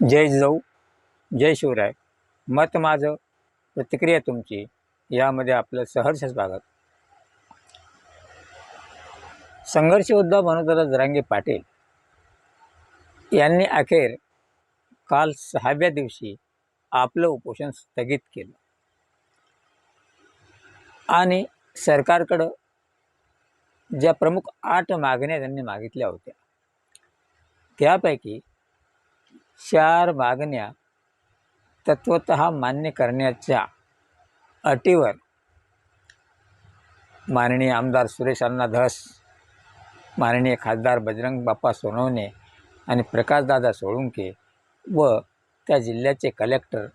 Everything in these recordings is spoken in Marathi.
जय जाऊ जय शिवराय. मत माझं प्रतिक्रिया तुमची यामध्ये आपलं सहर्ष स्वागत. संघर्ष योद्धा मनोदरा जरांगे पाटील यांनी अखेर काल सहाव्या दिवशी आपलं उपोषण स्थगित केलं. आणि सरकारकडं ज्या प्रमुख आठ मागण्या त्यांनी मागितल्या होत्या त्यापैकी चार मागण्या तत्वत मान्य करण्याच्या अटीवर माननीय आमदार सुरेश अण्णा धस माननीय खासदार बजरंग बाप्पा सोनवणे आणि प्रकाशदादा सोळुंके व त्या जिल्ह्याचे कलेक्टर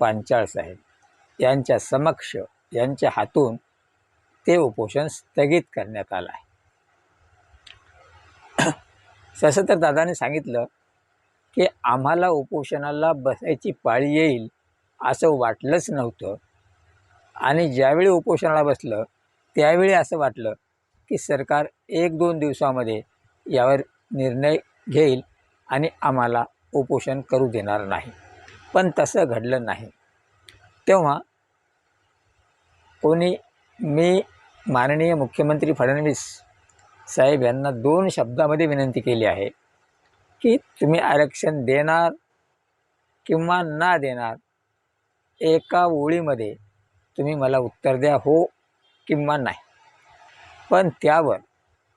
पांचाळ साहेब यांच्या समक्ष यांच्या हातून ते उपोषण स्थगित करण्यात आलं आहे. तसं तर दादाने सांगितलं की आम्हाला उपोषणाला बसायची पाळी येईल असं वाटलंच नव्हतं. आणि ज्यावेळी उपोषणाला बसलं त्यावेळी असं वाटलं की सरकार एक दोन दिवसामध्ये यावर निर्णय घेईल आणि आम्हाला उपोषण करू देणार नाही. पण तसं घडलं नाही. तेव्हा कोणी मी माननीय मुख्यमंत्री फडणवीस साहेब यांना दोन शब्दामध्ये विनंती केली आहे. की तुम्ही आरक्षण देणार किंवा ना देणार एका ओळीमध्ये तुम्ही मला उत्तर द्या हो किंवा नाही. पण त्यावर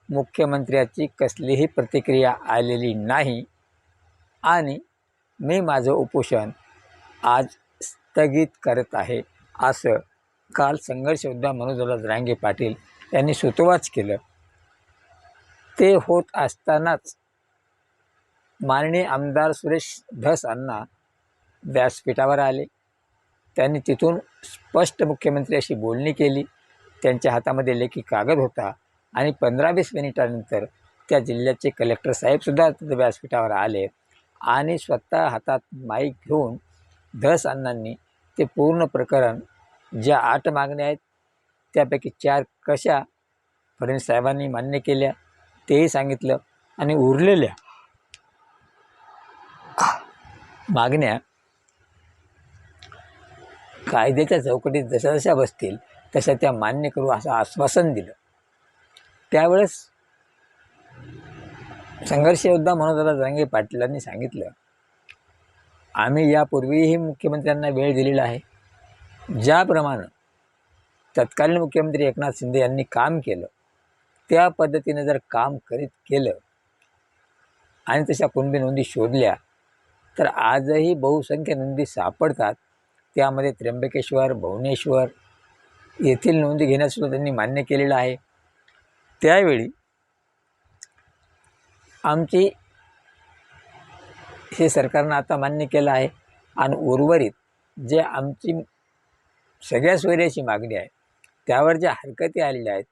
मुख्यमंत्र्याची कसलीही प्रतिक्रिया आलेली नाही आणि मी माझं उपोषण आज स्थगित करत आहे असं काल संघर्ष मनोजराज रांगे पाटील यांनी सुतोवाच केलं. ते होत असतानाच माननीय आमदार सुरेश धस अण्णा व्यासपीठावर आले. त्यांनी तिथून स्पष्ट मुख्यमंत्री अशी बोलणी केली. त्यांच्या हातामध्ये लेखी कागद होता आणि पंधरा वीस मिनिटानंतर त्या जिल्ह्याचे कलेक्टर साहेबसुद्धा तिथं व्यासपीठावर आले आणि स्वतः हातात माईक घेऊन धस अण्णांनी ते पूर्ण प्रकरण ज्या आठ मागण्या आहेत त्यापैकी चार कशा फडणवीस साहेबांनी मान्य केल्या तेही सांगितलं आणि उरलेल्या मागण्या कायद्याच्या चौकटीत जशा जशा बसतील तशा त्या मान्य करू असं आश्वासन दिलं. त्यावेळेस संघर्षयोद्धा योद्धा मनोदरा जरांगे पाटलांनी सांगितलं आम्ही यापूर्वीही मुख्यमंत्र्यांना वेळ दिलेला आहे. ज्याप्रमाणे तत्कालीन मुख्यमंत्री एकनाथ शिंदे यांनी काम केलं त्या पद्धतीने जर काम करीत केलं आणि तशा कुणबी नोंदी शोधल्या तर आजही बहुसंख्य नोंदी सापडतात. त्यामध्ये त्र्यंबकेश्वर भुवनेश्वर येथील नोंदी घेण्यासुद्धा त्यांनी मान्य केलेलं आहे. त्यावेळी आमची हे सरकारनं आता मान्य केलं आहे आणि उर्वरित जे आमची सगळ्या सोयऱ्याची मागणी आहे त्यावर ज्या हरकती आलेल्या आहेत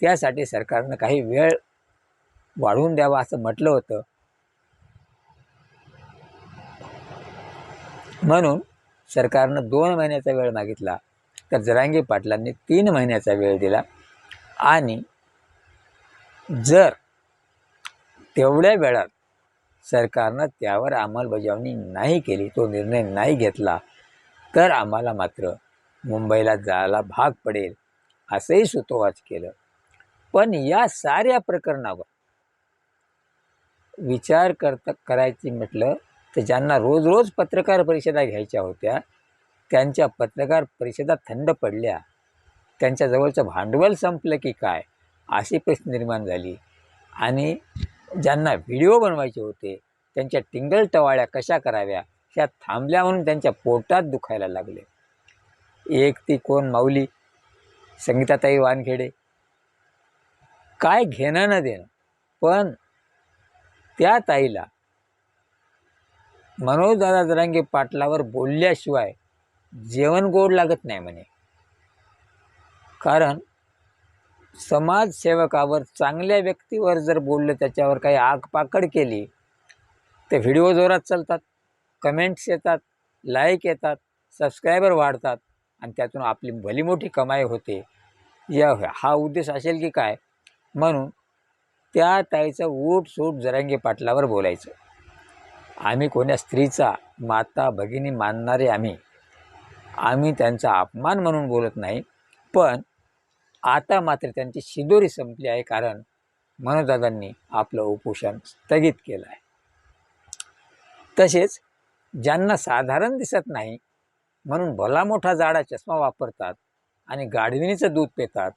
त्यासाठी सरकारनं काही वेळ वाढवून द्यावा असं म्हटलं होतं. म्हणून सरकारनं दोन महिन्याचा वेळ मागितला तर जरांगी पाटलांनी तीन महिन्याचा वेळ दिला. आणि जर तेवढ्या वेळात सरकारनं त्यावर अंमलबजावणी नाही केली तो निर्णय नाही घेतला तर आम्हाला मात्र मुंबईला जायला भाग पडेल असंही सुतोवाच केलं. पण या साऱ्या प्रकरणावर विचार करता करायची म्हटलं तर ज्यांना रोज रोज पत्रकार परिषदा घ्यायच्या होत्या त्यांच्या पत्रकार परिषदा थंड पडल्या. त्यांच्याजवळचं भांडवल संपलं की काय? अशी परिस्थिती निर्माण झाली. आणि ज्यांना व्हिडिओ बनवायचे होते त्यांच्या टिंगल टवाळ्या कशा कराव्या ह्या थांबल्या म्हणून त्यांच्या पोटात दुखायला लागले. एक ती कोण? माऊली. संगीताताई वानखेडे. काय घेणं न देणं. पण त्या ताईला मनोजदादा जरांगे पाटलावर बोलल्याशिवाय जेवण गोड लागत नाही म्हणे. कारण समाजसेवकावर चांगल्या व्यक्तीवर जर बोललं त्याच्यावर काही आगपाकड केली ते व्हिडिओ जोरात चालतात कमेंट्स येतात लाईक येतात सबस्क्रायबर वाढतात आणि त्यातून आपली भली मोठी कमाई होते. या हा उद्देश असेल की काय? म्हणून त्या ताईचं ऊट सूट जरांगे पाटलावर बोलायचं. आम्ही कोण्या स्त्रीचा माता भगिनी मानणारे आम्ही. आम्ही त्यांचा अपमान म्हणून बोलत नाही पण आता मात्र त्यांची शिदोरी संपली आहे कारण मनोदादांनी आपलं उपोषण स्थगित केलं आहे. तसेच ज्यांना साधारण दिसत नाही म्हणून भला मोठा जाडा चष्मा वापरतात आणि गाढविणीचं दूध पितात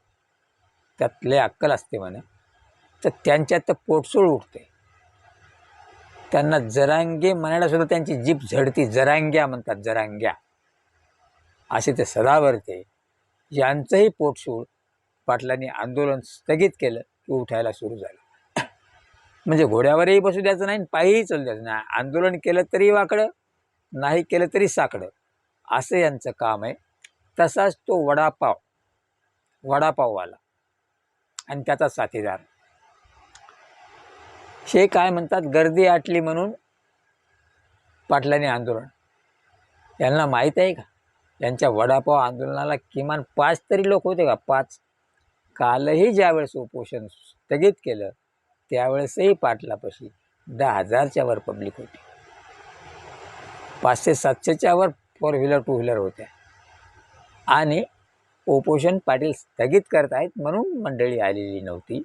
त्यातले अक्कल असते म्हणे तर त्यांच्यात तर पोटसूळ उठते. त्यांना जरांगे म्हणायला सुद्धा त्यांची जीभ झडती. जरांग्या म्हणतात जरांग्या. असे ते सदावरते यांचंही पोटसूळ पाटलांनी आंदोलन स्थगित केलं की उठायला सुरू झालं. म्हणजे घोड्यावरही बसू द्यायचं नाही आणि पायीही चालू द्यायचं नाही. आंदोलन केलं तरी वाकडं नाही केलं तरी साकडं. असं यांचं काम आहे. तसाच तो वडापाव वडापाववाला आणि त्याचा साथीदार. हे काय म्हणतात गर्दी आटली म्हणून पाटलांनी आंदोलन. यांना माहीत आहे का? यांच्या वडापाव आंदोलनाला किमान पाच तरी लोक होते का? पाच. कालही ज्यावेळेस उपोषण स्थगित केलं त्यावेळेसही पाटलापाशी दहा हजारच्या वर पब्लिक होती. पाचशे सातशेच्या were four wheeler two wheeler होत्या. आणि उपोषण पाटील स्थगित करत आहेत म्हणून मंडळी आलेली नव्हती.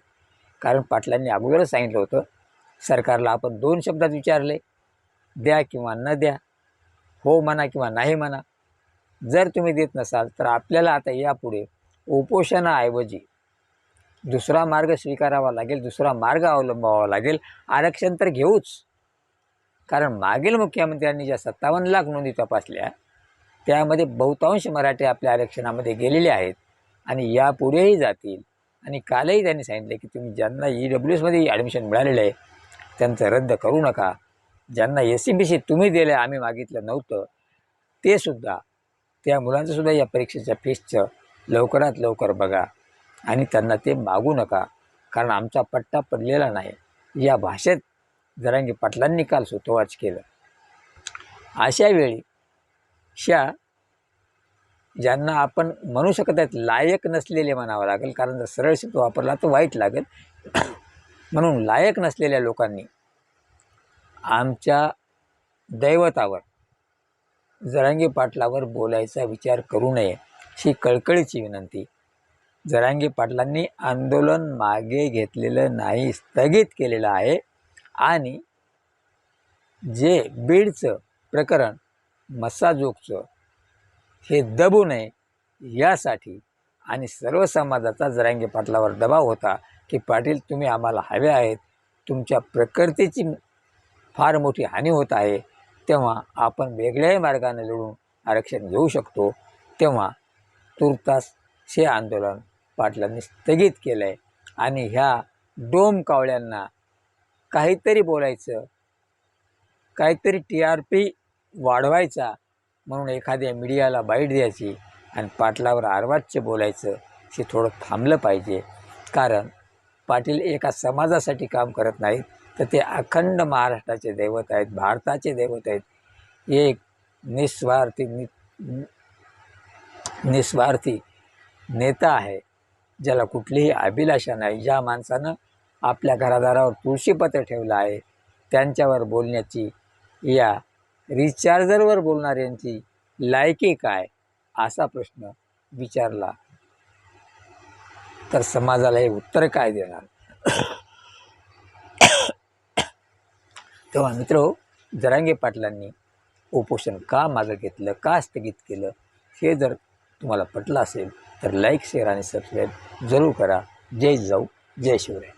कारण पाटलांनी अगोदरच सांगितलं होतं सरकारला आपण दोन शब्दात विचारले द्या किंवा न द्या हो म्हणा किंवा नाही म्हणा जर तुम्ही देत नसाल तर आपल्याला आता यापुढे उपोषणाऐवजी दुसरा मार्ग स्वीकारावा लागेल दुसरा मार्ग अवलंबावा लागेल. आरक्षण तर घेऊच. कारण मागील मुख्यमंत्र्यांनी ज्या सत्तावन्न लाख नोंदी तपासल्या त्यामध्ये बहुतांश मराठी आपल्या आरक्षणामध्ये गेलेले आहेत आणि यापुढेही जातील. आणि कालही त्यांनी सांगितले की तुम्ही ज्यांना ई डब्ल्यू एसमध्ये ॲडमिशन मिळालेलं आहे त्यांचं रद्द करू नका. ज्यांना एस सी बी सी तुम्ही दिलं आम्ही मागितलं नव्हतं ते सुद्धा त्या मुलांचं सुद्धा या परीक्षेच्या फीसचं लवकरात लवकर बघा. आणि त्यांना ते मागू नका कारण आमचा पट्टा पडलेला नाही. या भाषेत जरांगी पाटलांनी काल सुतोवाच केलं. अशा वेळी शा ज्यांना आपण म्हणू शकत आहेत लायक नसलेले म्हणावं लागेल कारण जर सरळ शब्द वापरला तर वाईट लागेल. म्हणून लायक नसलेल्या लोकांनी आमच्या दैवतावर जरांगी पाटलावर बोलायचा विचार करू नये ही कळकळीची विनंती. जरांगी पाटलांनी आंदोलन मागे घेतलेलं नाही स्थगित केलेलं आहे आणि जे बीडचं प्रकरण मसाजोगचं हे दबू नये यासाठी आणि सर्व समाजाचा जरांगे पाटलावर दबाव होता की पाटील तुम्ही आम्हाला हवे आहेत. तुमच्या प्रकृतीची फार मोठी हानी होत आहे. तेव्हा आपण वेगळ्याही मार्गाने लढून आरक्षण घेऊ शकतो. तेव्हा तुर्तास हे आंदोलन पाटलांनी स्थगित केलं आहे आणि ह्या डोम कावळ्यांना काहीतरी बोलायचं काहीतरी टी आर पी वाढवायचा म्हणून एखाद्या मीडियाला बाईट द्यायची आणि पाटलावर आरवाच्य बोलायचं हे थोडं थांबलं पाहिजे. कारण पाटील एका समाजासाठी काम करत नाहीत तर ते अखंड महाराष्ट्राचे दैवत आहेत भारताचे दैवत आहेत. एक निस्वार्थी नि निस्वार्थी नेता आहे ज्याला कुठलीही अभिलाषा नाही. ज्या माणसानं आपल्या घरादारावर तुळशीपत्र ठेवलं आहे त्यांच्यावर बोलण्याची या रिचार्जरवर बोलणाऱ्यांची लायकी काय असा प्रश्न विचारला तर समाजाला हे उत्तर काय देणार? तेव्हा मित्र हो, जरांगे पाटलांनी उपोषण का मागं घेतलं का स्थगित केलं हे जर तुम्हाला पटलं असेल तर लाईक शेअर आणि सबस्क्राईब जरूर करा. जय जाऊ जय शिवराय.